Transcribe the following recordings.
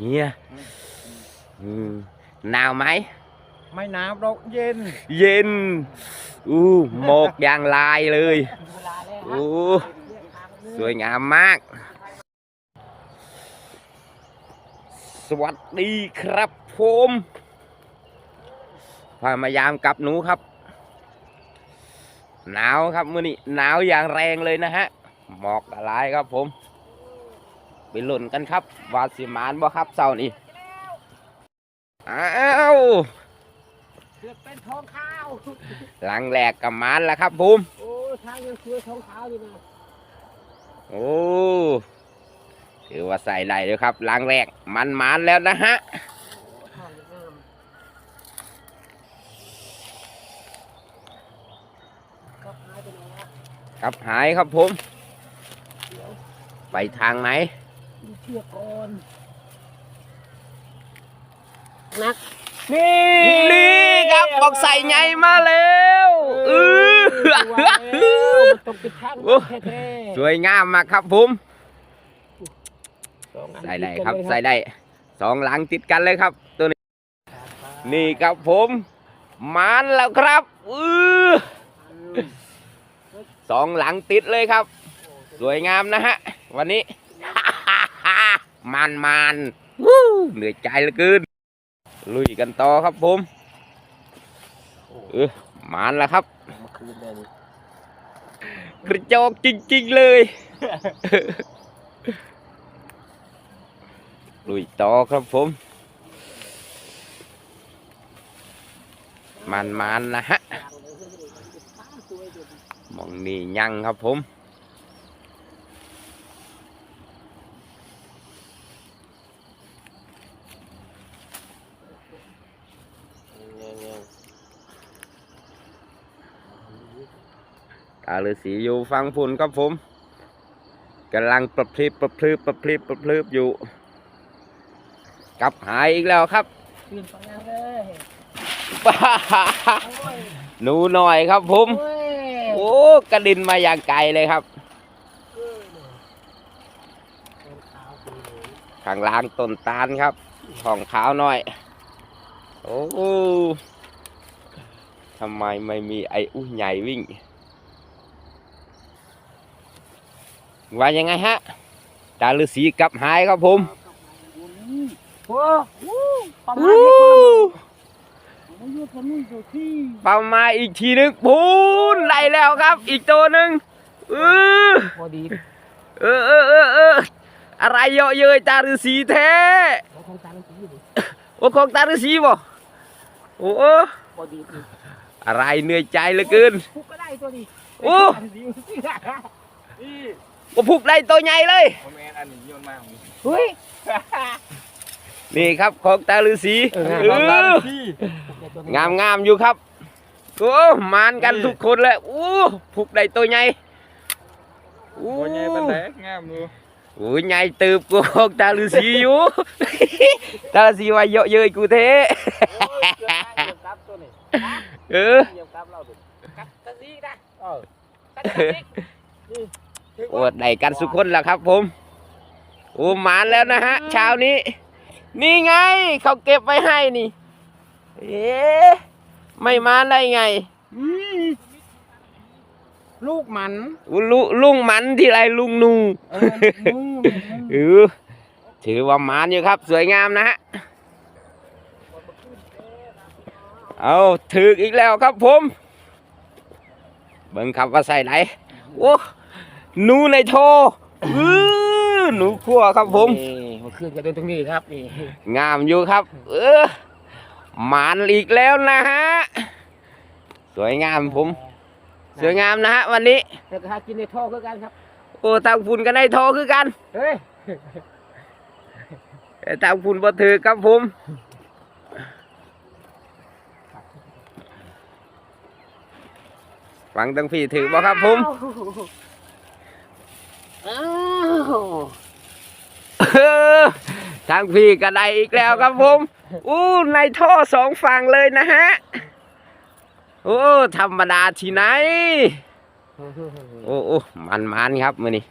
เฮียอืมหนาวไหม ไม่หนาวดอกเย็น เย็น อู้หมอกอย่างลายเลยอู้สวยงามมาก สวัสดีครับผมพามายามกับหนูครับ หนาวครับมื่อนี้หนาวอย่างแรงเลยนะฮะ หมอกละลายครับผม ไปหล่นกันครับวาสิมานบ่ครับเสาร์นี้อ้าวเสือกเป็นทองขาวหลังแหลกกับมานแล้วครับผมโอ้ทางยังเสือทองขาวอยู่นะโอ้ถือว่าใส่ได้เลยครับหลังแรกมันมานแล้วนะฮะทองงามก็หายไปไหนวะครับหายครับผม ไปทางไหนดู เชือกก่อนนัก นี่นี่ครับบอกใส่ไงมาแล้วเออว้าวมันต้องเป็นทางโอ้แท้ๆสวยงามมากครับผมสองอันใส่ได้ติครับกันเลยใส่ได้สองหลังติดกันเลยครับ ตัวนี้ นี่ครับผมมานแล้วครับอือสองหลังติดเลยครับ สวยงามนะฮะ วันนี้ มันมันวู้เหนื่อยใจเหลือเกินลุยกันต่อครับผมเออมันแล้วครับเมื่อคืนเลยนี่กระจอกจริง ๆ เลยลุยต่อครับผม มันมันๆนะฮะสวยอยู่มองนี่ยังครับผม ตาฤาษีอยู่ฟังพุ่นครับผมกำลังประพริบประพริบประพริบประพริบอยู่กลับหายอีกแล้วครับขึ้นไปแล้วเลยหนูหน่อยครับผมโอ้ยโอ้กระดินมาอย่างไกลเลยครับเออเนี่ยเป็นขาวสีเหลืองข้างล่างต้นตาลครับท้องขาวหน่อย โอ้ทำไมไม่มีไอ้อุ้ยใหญ่วิ่ง ว่ายังไงฮะตาฤาษีกลับหายครับผมโอ้โหประมาณนี้คนละมันอยู่คนนู้นอยู่ที่เป่ามาอีกทีนึงปูนไล่แล้วครับ อีกตัวหนึ่งเออพอดีเออเออเออเอออะไรเยอะเย้ยตาฤาษีแท้แล้วของตังค์ที่อยู่โอ้ของตาฤาษีบ่โอ้พอดีนี่อะไรเหนื่อยใจเหลือเกินพุกก็ได้ตัวนี้โอ้นี่ ก็พุกได้ตัวใหญ่เลยผมแอนอันนี้โยนมาของเฮ้ยนี่ครับของตาฤาษีเออเออพี่งามงามอยู่ครับโอ้มานกันทุกคนเลยโอ้พุกได้ตัวใหญ่โอ้โอ้ยไงปันแดกงามดูโอ้ยใหญ่ตืบกูของตาฤาษีอยู่ตาฤาษีว่าเยอะเย้ยกูเทกับตัวนี้เออ ออโอดได้กันสุกคนแล้วครับ ผมโอ้มานแล้วนะฮะเช้านี้ นี่ไง เขาเก็บไว้ให้นี่ เอ๊ะไม่มาได้ไงลูกมันอุลุลุงมันที่ไรลุงนูเออนู่นเออถือว่ามานอยู่ครับ สวยงามนะฮะเอาถืออีกแล้วครับผม เบิ่งครับว่าใส่ไหนโอ้ หนูในโทอื้อหนูขั่วครับผม นี่มาขึ้นกันตรงนี้ครับนี่งามอยู่ครับ เออหมานอีกแล้วนะฮะ สวยงามผม สวยงามนะฮะวันนี้ แต่ถ้ากินในท่อคือกันครับ โอ้ทางฝุ่นก็ได้โทคือกันเฮ้ยแต่ทางฝุ่นบ่ถือครับผม ฟังตั้งพี่ถือบ่ครับผม อ้าว เออทางพี่ก็ได้อีกแล้วครับผมอู้ในท่อสองฝั่งเลยนะฮะโอ้ธรรมดาที่ไหน โอ้โอ้มันมันครับมือนี้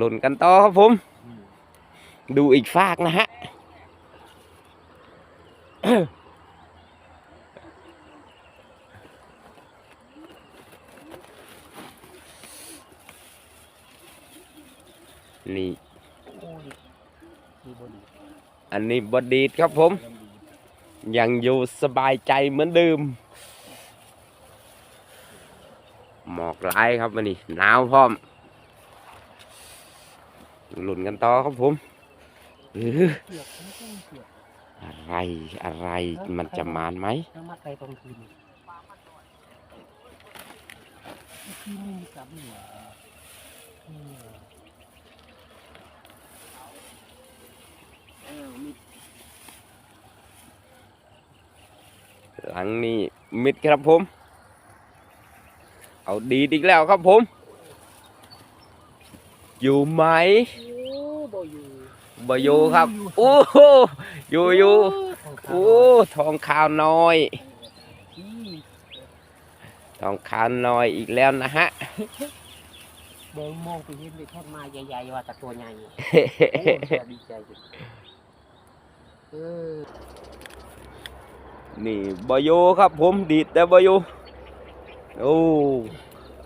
ลุ้นกันต่อครับผม ดูอีกฟากนะฮะ นี่โอ้ยดีบดีอันนี้บดีดครับผม ยังอยู่สบายใจเหมือนเดิมหมอกหลายครับวันนี้หนาวพร้อมหลุนกันต่อครับผมอื้อเสือกไม่ต้องเสือกอะไรอะไรมันจะมานไหมถ้ามาไกลตอนคืนนี่ที่นี่มีกับหัวอืมเออมี หลังนี้มิดครับผม เอาดีดอีกแล้วครับผม อยู่ไหมโอ้บ่อยู่บอยู่ครับ โอ้โหอยู่อยู่ของเขาโอ้ทองขาวน้อยอืมทองขาวน้อยอีกแล้วนะฮะเดินมองไปเห็นเลยแค่มาใหญ่ๆว่าแต่ตัวใหญ่โอ้ดีใจจังเออ นี่บอยู่ครับผมดีดแต่บอยู่โอ้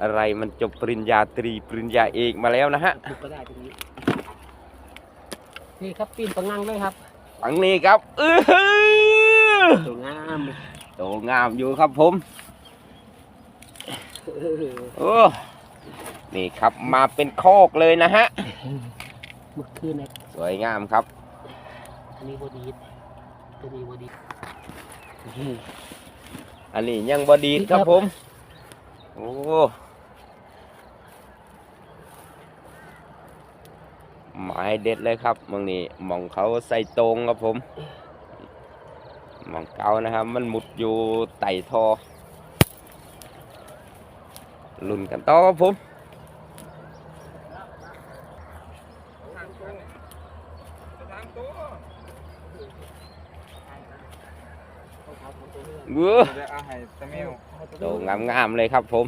อะไรมันจบปริญญาตรีปริญญาเอกมาแล้วนะฮะถูกก็ได้ตรงนี้นี่ครับปีนปังงังเลยครับฝั่งนี้ครับเออหือสวยงามโตงามอยู่ครับผมเออโอ้นี่ครับมาเป็นโคอกเลยนะฮะเมื่อคืนเนี่ยสวยงามครับ อันนี้บดีตัวนี้บดีอันนี้ยังบดีครับผม โอ้หมายเด็ดเลยครับมองนี่มองเขาใส่ตรงครับผมมองเก่านะครับ มันมุดอยู่ไต่ทอลุ่นกันต่อครับผม เว้อเดี๋ยวเอาให้ตะเมวโตงามๆเลยครับผม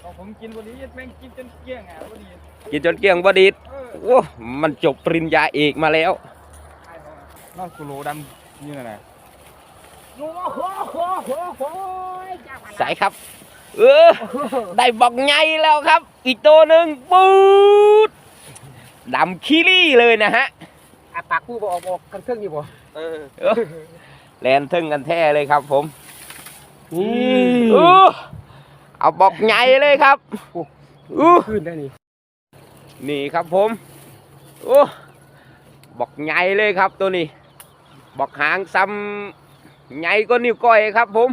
เอาผมกินวันนี้แม่งกินจนเกลี้ยงอะวันนี้กินจนเกลี้ยงบดีดเออโอ้มันจบปริญญาเอกมาแล้ว นอกกูโลดำนี่น่ะนะโอ้โหโหโหโหจ้าพนักใส่ครับ เออ ได้บอกไงแล้วครับ อีกตัวหนึ่งปูดดำคิรี่เลยนะฮะอะปากกูบอกบอกกันเครื่องอยู่บ่เออเออแลนทึ่งกันแท้เลยครับ ผมอืเออเอาบอกไงเลยครับอู้ขึ้นได้นี่นี่ครับผมโอ้บอกไงเลยครับตัวนี้ บอกหางซ้ำไงก็นิ้วก้อยครับ ผม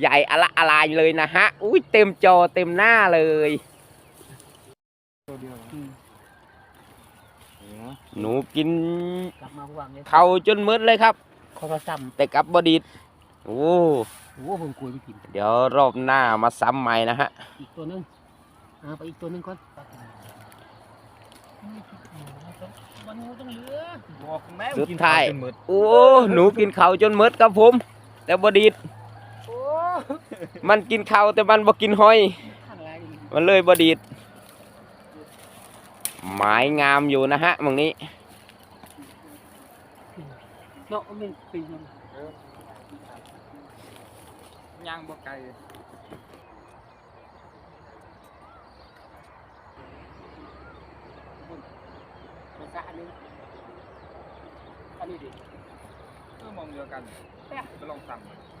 ใหญ่อะละอะไรเลยนะฮะอุ้ยเต็มจอเต็มหน้าเลย ตัวเดียว อืม หนูกินกลับมาห่วงเลยเขาจนมืดเลยครับขอเราซ้แต่กลับบดีดโอ้ำโอ้ผมคุยไม่กิน เดี๋ยวรอบหน้ามาซ้ำใหม่นะฮะ อีกตัวหนึงเอาไปอีกตัวหนึงก่อนมันต้องเหลือบอกแม่สุดท้ายกินข้วจนหมดโอ้หนูกินเขาจนมืดครับผม แต่บดีดโอ้มันกินเขาแต่มันบ่กินหอยข้างไรมันเลยบดีด หมายงามอยู่นะฮะตรงนี้เนาะมันเป็นยังย่างบ่ไก่ภาษาอันนี้อันนี้ดิเออมองเดียวกันไปลองสั่ง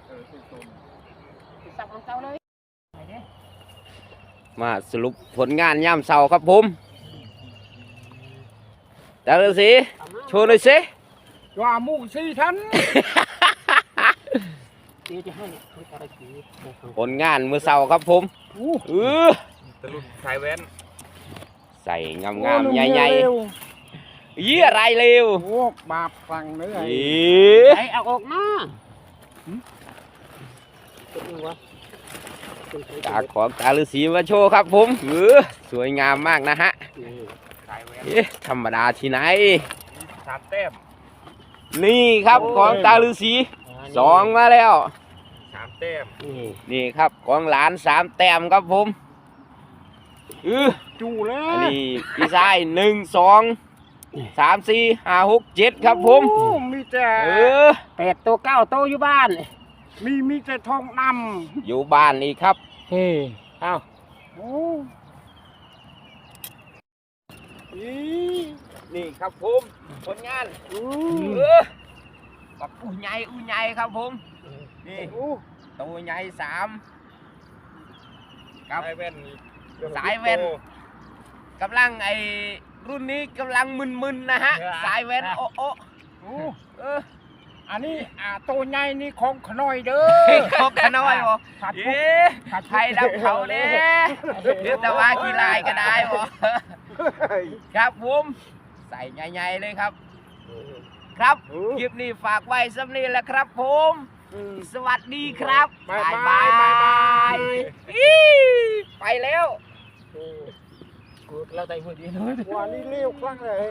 เออสุดโซนสับของเจ้าเลยไปเด้มาสรุปผลงานย่ามเสาครับผม แต่ฤาษีโชว์หน่อยสิว่ามุกสี่ชั้นเดี๋ยวจะให้ให้อะไรสีผลงานมือเสาครับผมอู้เออตะลุนสายแว้นใส่งามๆใหญ่ๆยี่อะไรเร็วโอ้บาปฟังเลยอีไอเอาออกมาเป็นยังวะตาของตาฤาษีมาโชว์ครับผมเออสวยงามมากนะฮะสายแว้น เอ๊ะธรรมดาที่ไหน สามแต้ม นี่ครับโอ้ย ของตาฤาษีสองมาแล้ว สามแต้มนี่ครับของหลานสามแต้มครับผมเออจูแล้อันวนี้พี่ชายหนึ่งสองสามสี่ห้าหกเจ็ดครับผม โอ้มีแต่เออ แปดตัวเก้าตัวอยู่บ้าน มีมีแต่ทองดอยู่บ้านอีกครับ เฮ้เอ้าำโอ้อี นี่ครับผมผลงานอืเอมอปักอู้ใหญ่อู้ใหญ่ครับผมนี่โอ้ตัวใหญ่สามครับสายแว่นสายแว่นกำลังไอรุ่นนี้กำลังมึนๆนะฮะสายแว่นโอ้โอ้โอ้เอออันนี้อ่าตัวใหญ่นี่ของขน้อยเด้อเขาขน้อยบ่ขาดพวกเอ๊ะไทยดับเขาเนี่ยเดี๋ยวแต่ว่ากีฬายก็ได้บ่ ครับผมใส่ใหญ่ๆเลยครับ ครับเออคลิปนี้ฝากไว้สำนี้แหละครับผมอืมสวัสดีครับบ๊ายบายบ๊ายบายอีไปแล้วกูเราใจพูดดีเลยว่านี่เลี้ยวครั้งเลย